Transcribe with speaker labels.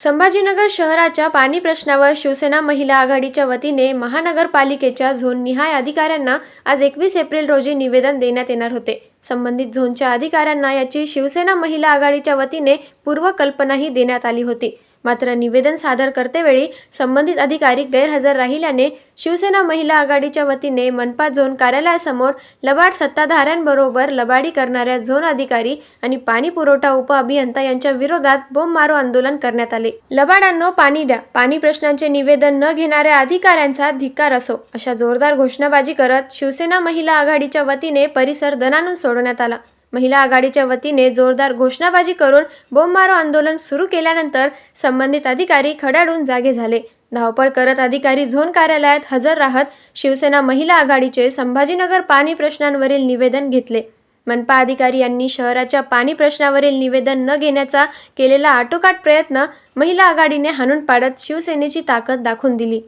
Speaker 1: संभाजीनगर शहराच्या पाणी प्रश्नावर शिवसेना महिला आघाडीच्या वतीने महानगरपालिकेच्या झोन निहाय अधिकाऱ्यांना आज एकवीस एप्रिल रोजी निवेदन देण्यात येणार होते. संबंधित झोनच्या अधिकाऱ्यांना याची शिवसेना महिला आघाडीच्या वतीने पूर्वकल्पनाही देण्यात आली होती. मात्र निवेदन सादर करतेवेळी संबंधित अधिकारी गैरहजर राहिल्याने शिवसेना महिला आघाडीच्या वतीने मनपा झोन कार्यालयासमोर लबाड सत्ताधाऱ्यांबरोबर लबाडी करणाऱ्या झोन अधिकारी आणि पाणी पुरवठा उपअभियंता यांच्या विरोधात बोंबमारो आंदोलन करण्यात आले. लबाडांनो पाणी द्या. पाणी प्रश्नांचे निवेदन न घेणाऱ्या अधिकाऱ्यांचा धिक्कार असो अशा जोरदार घोषणाबाजी करत शिवसेना महिला आघाडीच्या वतीने परिसर दणानून सोडवण्यात आला. महिला आघाडीच्या वतीने जोरदार घोषणाबाजी करून बोंबमारो आंदोलन सुरू केल्यानंतर संबंधित अधिकारी खडाडून जागे झाले. धावपळ करत अधिकारी झोन कार्यालयात हजर राहत शिवसेना महिला आघाडीचे संभाजीनगर पाणी प्रश्नांवरील निवेदन घेतले. मनपा अधिकारी यांनी शहराच्या पाणी प्रश्नावरील निवेदन न घेण्याचा केलेला आटोकाट प्रयत्न महिला आघाडीने हाणून पाडत शिवसेनेची ताकद दाखवून दिली.